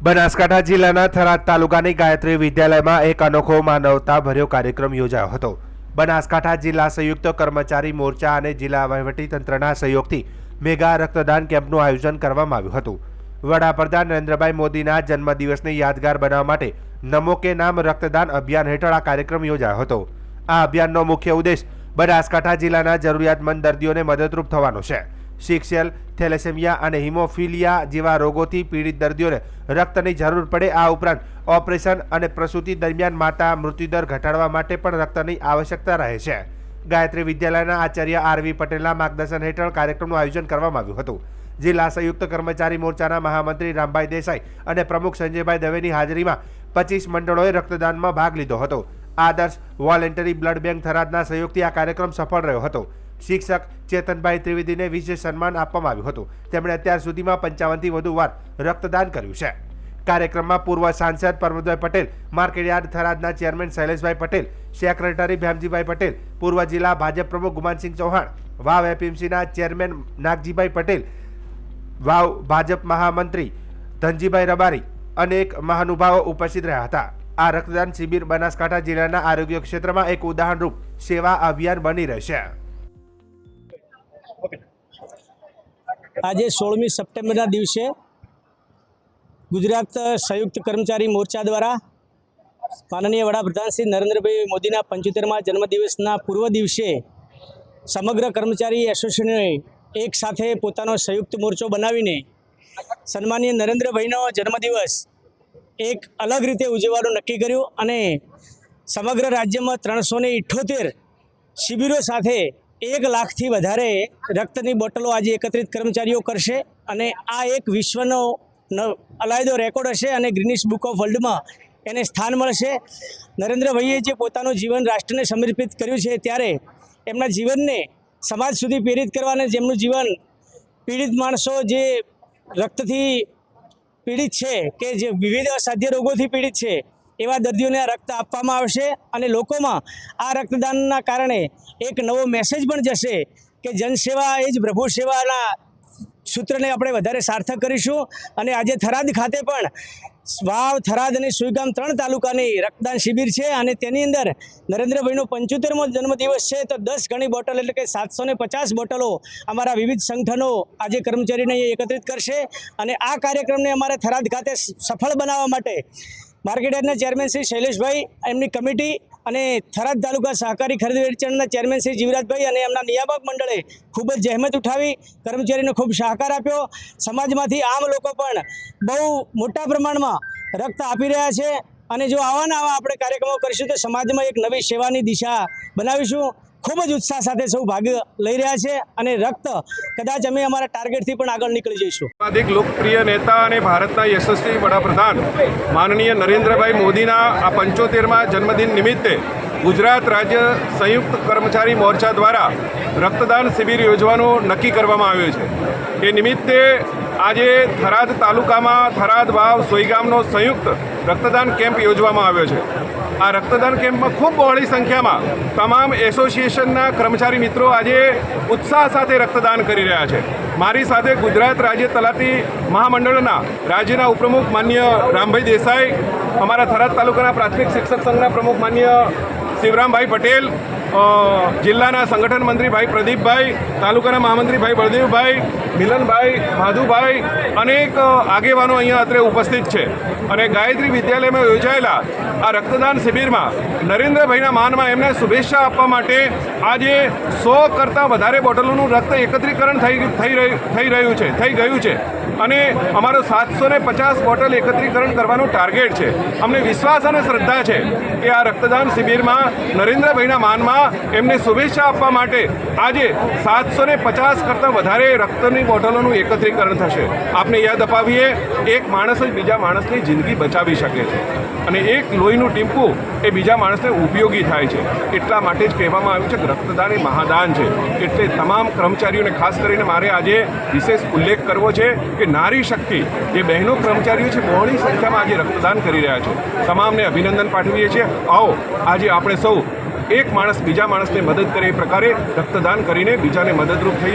બનાસકાંઠા જિલ્લાના થરાદ તાલુકાની ગાયત્રી વિદ્યાલયમાં એક અનોખો માનવતા ભર્યો કાર્યક્રમ યોજાયો હતો. બનાસકાંઠા જિલ્લા સંયુક્ત કર્મચારી મોરચા અને જિલ્લા વહીવટીતંત્રના સહયોગથી મેગા રક્તદાન કેમ્પનું આયોજન કરવામાં આવ્યું હતું. વડાપ્રધાન નરેન્દ્રભાઈ મોદીના જન્મદિવસને યાદગાર બનાવવા માટે નમો કે નામ રક્તદાન અભિયાન હેઠળ આ કાર્યક્રમ યોજાયો હતો. આ અભિયાનનો મુખ્ય ઉદ્દેશ બનાસકાંઠા જિલ્લાના જરૂરિયાતમંદ દર્દીઓને મદદરૂપ થવાનો છે. સિક્સેલ થેલેસેમિયા અને હિમોફિલિયા જેવા રોગોથી પીડિત દર્દીઓને રક્તની જરૂર પડે આ ઉપરાંત ઓપરેશન અને પ્રસૂતિ દરમિયાન માતા મૃત્યુદર ઘટાડવા માટે પણ રક્તની આવશ્યકતા રહે છે. ગાયત્રી વિદ્યાલયના આચાર્ય આરવી પટેલના માર્ગદર્શન હેઠળ કાર્યક્રમનું આયોજન કરવામાં આવ્યું હતું. જિલ્લા સંયુક્ત કર્મચારી મોરચાના મહામંત્રી રામભાઈ દેસાઈ અને પ્રમુખ સંજયભાઈ દવેની હાજરીમાં પચીસ મંડળોએ રક્તદાનમાં ભાગ લીધો હતો. આદર્શ વોલેન્ટરી બ્લડ બેંક થરાદના સહયોગથી આ કાર્યક્રમ સફળ રહ્યો હતો. શિક્ષક ચેતનભાઈ ત્રિવેદીને વિશેષ સન્માન આપવામાં આવ્યું હતું. તેમણે અત્યાર સુધીમાં પંચાવનથી વધુ વાર રક્તદાન કર્યું છે. કાર્યક્રમમાં પૂર્વ સાંસદ પરમતભાઈ પટેલ માર્કેટયાર્ડ થરાદના ચેરમેન શૈલેષભાઈ પટેલ, સેક્રેટરી ભ્યામજીભાઈ પટેલ, પૂર્વ જિલ્લા ભાજપ પ્રમુખ ગુમાનસિંહ ચૌહાણ, વાવ એપીએમસીના ચેરમેન નાગજીભાઈ પટેલ, વાવ ભાજપ મહામંત્રી ધનજીભાઈ રબારી અનેક મહાનુભાવો ઉપસ્થિત રહ્યા હતા. આ રક્તદાન શિબિર બનાસકાંઠા જિલ્લાના આરોગ્ય ક્ષેત્રમાં એક ઉદાહરણરૂપ સેવા અભિયાન બની રહેશે. આજે સોળમી સપ્ટેમ્બરના દિવસે ગુજરાત સંયુક્ત કર્મચારી મોરચા દ્વારા માનનીય વડાપ્રધાન શ્રી નરેન્દ્રભાઈ મોદીના પંચોતેરમાં જન્મદિવસના પૂર્વ દિવસે સમગ્ર કર્મચારી એસોસિએશને એક સાથે પોતાનો સંયુક્ત મોરચો બનાવીને સન્માનીય નરેન્દ્રભાઈનો જન્મદિવસ એક અલગ રીતે ઉજવવાનું નક્કી કર્યું અને સમગ્ર રાજ્યમાં ત્રણસો ને શિબિરો સાથે એક લાખથી વધારે રક્તની બોટલો આજે એકત્રિત કર્મચારીઓ કરશે અને આ એક વિશ્વનો અલાયદો રેકોર્ડ હશે અને ગ્રીનિશ બુક ઓફ વર્લ્ડમાં એને સ્થાન મળશે. નરેન્દ્રભાઈએ જે પોતાનું જીવન રાષ્ટ્રને સમર્પિત કર્યું છે ત્યારે એમના જીવનને સમાજ સુધી પ્રેરિત કરવાને જેમનું જીવન પીડિત માણસો જે રક્તથી પીડિત છે કે જે વિવિધ અસાધ્ય રોગોથી પીડિત છે એવા દર્દીઓને રક્ત આપવામાં આવશે અને લોકોમાં આ રક્તદાનના કારણે એક નવો મેસેજ પણ જશે કે જનસેવા એ જ પ્રભુ સેવાના સૂત્રને આપણે વધારે સાર્થક કરીશું. અને આજે થરાદ ખાતે પણ વાવ, થરાદ અને સુઈગામ ત્રણ તાલુકાની રક્તદાન શિબિર છે અને તેની અંદર નરેન્દ્રભાઈનો પંચોતેરમો જન્મદિવસ છે. તો દસ ગણી બોટલ એટલે કે સાતસો પચાસ બોટલો અમારા વિવિધ સંગઠનો આજે કર્મચારીને એકત્રિત કરશે. અને આ કાર્યક્રમને અમારે થરાદ ખાતે સફળ બનાવવા માટે માર્કેટયાર્ડના ચેરમેન શ્રી શૈલેષભાઈ, એમની કમિટી અને થરાદ તાલુકા સહકારી ખરીદ વેચાણના ચેરમેન શ્રી જીવરાજભાઈ અને એમના નિયામક મંડળે ખૂબ જ જહેમત ઉઠાવી, કર્મચારીને ખૂબ સહકાર આપ્યો. સમાજમાંથી આમ લોકો પણ બહુ મોટા પ્રમાણમાં રક્ત આપી રહ્યા છે. અને જો આવા આવા આપણે કાર્યક્રમો કરીશું તો સમાજમાં એક નવી સેવાની દિશા બનાવીશું. ખૂબ જ ઉત્સાહ સાથે સૌ ભાગ લઈ રહ્યા છે અને રક્ત કદાચ અમે અમારા ટાર્ગેટથી પણ આગળ નીકળી જઈશું. અધિક લોકપ્રિય નેતા અને ભારતના યશસ્વી વડાપ્રધાન માનનીય નરેન્દ્રભાઈ મોદીના આ પંચોતેરમાં જન્મદિન નિમિત્તે ગુજરાત રાજ્ય સંયુક્ત કર્મચારી મોરચા દ્વારા રક્તદાન શિબિર યોજવાનું નક્કી કરવામાં આવ્યું છે. એ નિમિત્તે આજે થરાદ તાલુકામાં થરાદ વાવ સોઈગામનો સંયુક્ત રક્તદાન કેમ્પ યોજવામાં આવ્યો છે. આ રક્તદાન કેમ્પમાં ખૂબ બહોળી સંખ્યામાં તમામ એસોસિએશનના કર્મચારી મિત્રો આજે ઉત્સાહ સાથે રક્તદાન કરી રહ્યા છે. મારી સાથે ગુજરાત રાજ્ય તલાટી મહામંડળના રાજ્યના ઉપપ્રમુખ માન્ય રામભાઈ દેસાઈ, અમારા થરાદ તાલુકાના પ્રાથમિક શિક્ષક સંઘના પ્રમુખ માન્ય શિવરામભાઈ પટેલ જિલ્લાના સંગઠન મંત્રી ભાઈ પ્રદીપભાઈ, તાલુકાના મહામંત્રી ભાઈ બળદેવભાઈ, મિલનભાઈ માધુભાઈ અનેક આગેવાનો અહીંયા અત્રે ઉપસ્થિત છે. અને ગાયત્રી વિદ્યાલયમાં યોજાયેલા આ રક્તદાન શિબિરમાં નરેન્દ્રભાઈના માનમાં એમને શુભેચ્છા આપવા માટે આજે સો કરતાં વધારે બોટલોનું રક્ત એકત્રીકરણ થઈ થઈ રહ્યું છે, થઈ ગયું છે. અને અમારો સાતસો ને પચાસ બોટલ એકત્રીકરણ કરવાનું ટાર્ગેટ છે. અમને વિશ્વાસ અને શ્રદ્ધા છે કે આ રક્તદાન શિબિરમાં નરેન્દ્રભાઈના માનમાં એમને શુભેચ્છા આપવા માટે આજે સાતસો ને પચાસ કરતાં વધારે રક્તની બોટલોનું એકત્રીકરણ થશે. આપને યાદ અપાવીએ, એક માણસ જ બીજા માણસની જિંદગી બચાવી શકે છે. અને એક લોહીનું ટીમ્પું એ બીજા માણસને ઉપયોગી થાય છે. એટલા માટે જ કહેવામાં આવ્યું છે કે રક્તદાન એ મહાદાન છે. એટલે તમામ કર્મચારીઓને ખાસ કરીને મારે આજે વિશેષ ઉલ્લેખ કરવો છે કે નારી શક્તિ જે બહેનો કર્મચારીઓ છે બહોળી સંખ્યામાં આજે રક્તદાન કરી રહ્યા છે. તમામને અભિનંદન પાઠવીએ છીએ. આવો, આજે આપણે સૌ એક માણસ બીજા માણસને મદદ કરે એ પ્રકારે રક્તદાન કરીને બીજાને મદદરૂપ થઈએ.